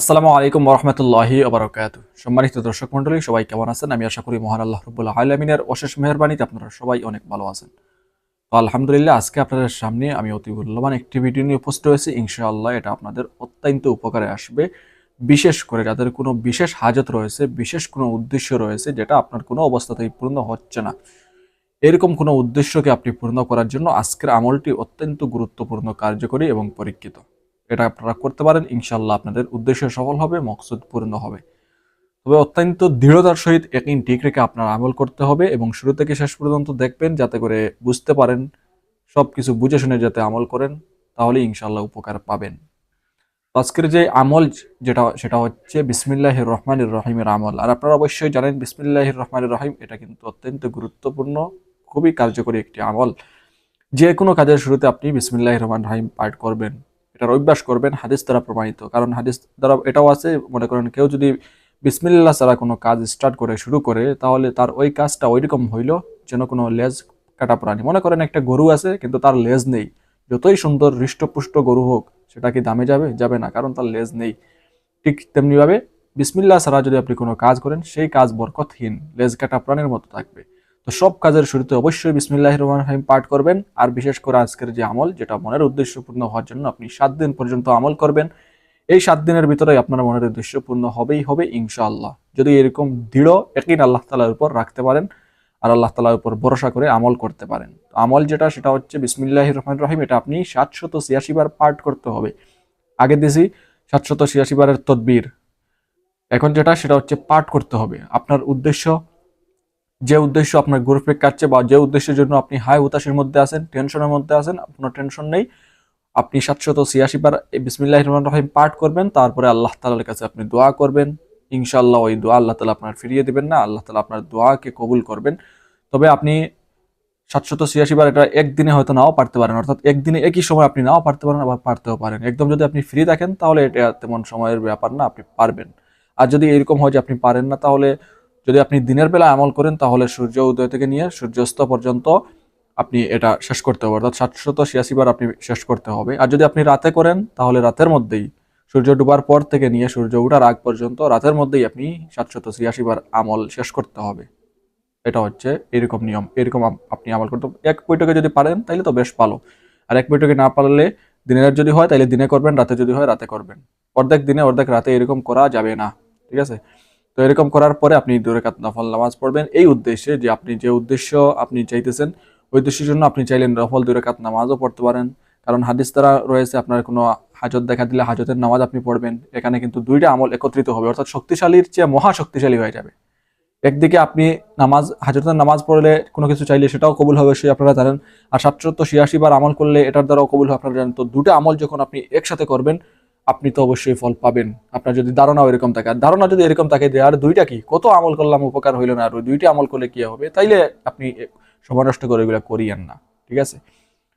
আসসালামু আলাইকুম রহমতুল্লাহি আবরকাত সম্মানিত দর্শক মন্ডলী সবাই কেমন আছেন? আমি আশা করি মহান আল্লাহ রবুল্লাহ আলমিনের অশেষ মেহরবানিতে আপনারা সবাই অনেক ভালো আছেন। তো আলহামদুলিল্লাহ, আজকে আপনাদের সামনে আমি অতি মূল্যবান একটি ভিডিও নিয়ে উপস্থিত হয়েছি। ইনশাআল্লাহ এটা আপনাদের অত্যন্ত উপকারে আসবে। বিশেষ করে যাদের কোনো বিশেষ হাজত রয়েছে, বিশেষ কোনো উদ্দেশ্য রয়েছে, যেটা আপনার কোনো অবস্থাতেই পূর্ণ হচ্ছে না। এরকম কোনো উদ্দেশ্যকে আপনি পূর্ণ করার জন্য আজকের আমলটি অত্যন্ত গুরুত্বপূর্ণ, কার্যকরী এবং পরীক্ষিত। এটা আপনারা করতে পারেন। ইনশাল্লাহ আপনাদের উদ্দেশ্য সফল হবে, মকসুদ পূর্ণ হবে। তবে অত্যন্ত দৃঢ়তার সহিত একদিন ঠিক রেখে আপনার আমল করতে হবে এবং শুরু থেকে শেষ পর্যন্ত দেখবেন, যাতে করে বুঝতে পারেন সব কিছু বুঝে শুনে যাতে আমল করেন তাহলে ইনশাল্লাহ উপকার পাবেন। আজকের যে আমল যেটা, সেটা হচ্ছে বিসমিল্লাহ রহমান রহিমের আমল। আর আপনারা অবশ্যই জানেন বিসমিল্লাহ রহমান রহিম, এটা কিন্তু অত্যন্ত গুরুত্বপূর্ণ, খুবই কার্যকরী একটি আমল। যে কোনো কাজের শুরুতে আপনি বিসমিল্লাহ রহমান রহিম পাঠ করবেন। এটার অভ্যাস করবেন, হাদিস দ্বারা প্রমাণিত। কারণ হাদিস দ্বারা এটাও আছে, মনে করেন কেউ যদি বিসমিল্লা ছাড়া কোনো কাজ স্টার্ট করে, শুরু করে, তাহলে তার ওই কাজটা ওইরকম হইল যেন কোনো লেজ কাটা প্রাণী মনে করেন একটা গরু আছে, কিন্তু তার লেজ নেই। যতই সুন্দর হৃষ্টপুষ্ট গরু হোক, সেটা কি দামে যাবে? যাবে না, কারণ তার লেজ নেই। ঠিক তেমনিভাবে বিসমিল্লা ছাড়া যদি আপনি কোনো কাজ করেন, সেই কাজ বরকতহীন, লেজ কাটা প্রাণীর মতো থাকবে। তো সব কাজের শুরুতে অবশ্যই বিসমিল্লাহ রহমান রহিম পাঠ করবেন, আর বিশেষ করে আজকের যে আমল, যেটা মনের উদ্দেশ্য পূর্ণ হওয়ার জন্য আপনি সাত দিন পর্যন্ত আমল করবেন, এই সাত দিনের ভিতরে আপনার মনের উদ্দেশ্য পূর্ণ হবেই হবে, ইনশাআল্লাহ। যদি এরকম দৃঢ় একই আল্লাহ তালার উপর রাখতে পারেন, আর আল্লাহ তালার উপর ভরসা করে আমল করতে পারেন। আমল যেটা, সেটা হচ্ছে বিসমিল্লাহ রহমান রহিম, এটা আপনি সাতশত ছিয়াশি বার পাঠ করতে হবে। আগে দিয়েছি সাতশত ছিয়াশি বারের তদবির। এখন যেটা, সেটা হচ্ছে পাঠ করতে হবে। আপনার উদ্দেশ্য যে উদ্দেশ্য আপনার ঘুরফিরে কাটছে বা যে উদ্দেশ্যের জন্য আপনি হাই উতাসের মধ্যে আছেন টেনশনের মধ্যে আছেন, আপনার টেনশন নেই, আপনি সাতশত ছিয়াশি বার বিসমিল্লাহ রহমান রহিম পাঠ করবেন, তারপরে আল্লাহ তালার কাছে আপনি দোয়া করবেন। ইনশাল্লাহ ওই দোয়া আল্লাহ তালা আপনার ফিরিয়ে দেবেন না, আল্লাহ তালা আপনার দোয়াকে কবুল করবেন। তবে আপনি সাতশত ছিয়াশি বার এটা একদিনে হয়তো নাও পারতে পারেন, অর্থাৎ একদিনে একই সময় আপনি নাও পারতে পারেন আবার পারতেও পারেন। একদম যদি আপনি ফ্রি থাকেন, তাহলে এটা তেমন সময়ের ব্যাপার না, আপনি পারবেন। আর যদি এরকম হয় যে আপনি পারেন না, তাহলে যদি আপনি দিনের বেলা আমল করেন, তাহলে সূর্য উদয় থেকে নিয়ে সূর্যাস্ত পর্যন্ত আপনি এটা শেষ করতে হবে। অর্থাৎ সাতশত ছিয়াশি বার আপনি শেষ করতে হবে। আর যদি আপনি রাতে করেন, তাহলে রাতের মধ্যেই সূর্য ডুবার পর থেকে নিয়ে সূর্য উঠার আগ পর্যন্ত রাতের মধ্যেই আপনি সাতশত ছিয়াশি বার আমল শেষ করতে হবে। এটা হচ্ছে এরকম নিয়ম, এরকম আপনি আমল করতে এক বৈঠকে যদি পারেন তাহলে তো বেশ ভালো। আর এক বৈঠকে না পারলে দিনের যদি হয় তাহলে দিনে করবেন, রাতে যদি হয়, রাতে করবেন। অর্ধেক দিনে, অর্ধেক রাতে এরকম করা যাবে না। ঠিক আছে? তো এরকম করার পরে আপনি দুরেকাত নফল নামাজ পড়বেন। এই উদ্দেশ্যে যে আপনি যে উদ্দেশ্য আপনি চাইতেছেন, ওই উদ্দেশ্যের জন্য আপনি চাইলেন নফল দুরেকাত নামাজও পড়তে পারেন। কারণ হাদিস দ্বারা রয়েছে আপনার কোনো হাজত দেখা দিলে হাজতের নামাজ আপনি পড়বেন। এখানে কিন্তু দুইটা আমল একত্রিত হবে, অর্থাৎ শক্তিশালীর চেয়ে মহা শক্তিশালী হয়ে যাবে। একদিকে আপনি নামাজ, হাজতের নামাজ পড়লে কোনো কিছু চাইলে সেটাও কবুল হবে, সে আপনারা জানেন। আর সাতশত ছিয়াশি বার আমল করলে এটার দ্বারাও কবুল হবে, আপনারা জানেন। তো দুটো আমল যখন আপনি একসাথে করবেন আপনি তো অবশ্যই ফল পাবেন। আপনার যদি ধারণাও এরকম থাকে। আর ধারণা যদি এরকম থাকে যে, আর দুইটা কি? কত আমল করলাম, উপকার হইল না? আর ওই দুইটা আমল করলে কি হবে? তাইলে আপনি সময় নষ্ট করে এগুলো করিয়েন না। ঠিক আছে?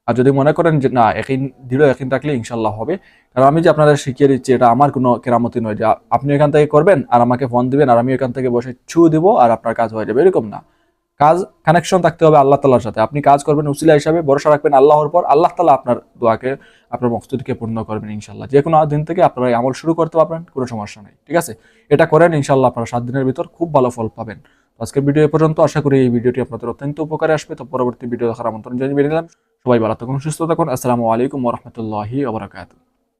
আর যদি মনে করেন যে, না, একই, দৃঢ় একদিন থাকলে ইনশাল্লাহ হবে। কারণ আমি যে আপনাদের শিখিয়ে দিচ্ছি, এটা আমার কোনো কেরামতি নয় যে আপনি এখান থেকে করবেন, আর আমাকে ফোন দিবেন, আর আমি এখান থেকে বসে ছু দিব, আর আপনার কাজ হয়ে যাবে। এরকম না। কাজ কানেকশন থাকতে হবে আল্লাহ তালার সাথে। আপনি কাজ করবেন উসিলা হিসাবে, ভরসা রাখবেন আল্লাহর পর আল্লাহ তালা আপনার দোয়াকে, আপনার মকসুদকে পূর্ণ করবেন ইনশাল্লাহ যে কোনো দিন থেকে আপনারা আমল শুরু করতে পারবেন, কোনো সমস্যা নেই, ঠিক আছে? এটা করেন ইনশাল্লাহ আপনারা সাত দিনের ভিতর খুব ভালো ফল পাবেন। আজকের ভিডিও এ পর্যন্ত, আশা করি এই ভিডিওটি আপনাদের অত্যন্ত উপকারে আসবে। তো পরবর্তী ভিডিও দেখার আমন্ত্রণ জানিয়ে নিলাম। সবাই ভালো থাকুন, সুস্থ থাকুন। আসসালামু আলাইকুম রহমতুল্লাহি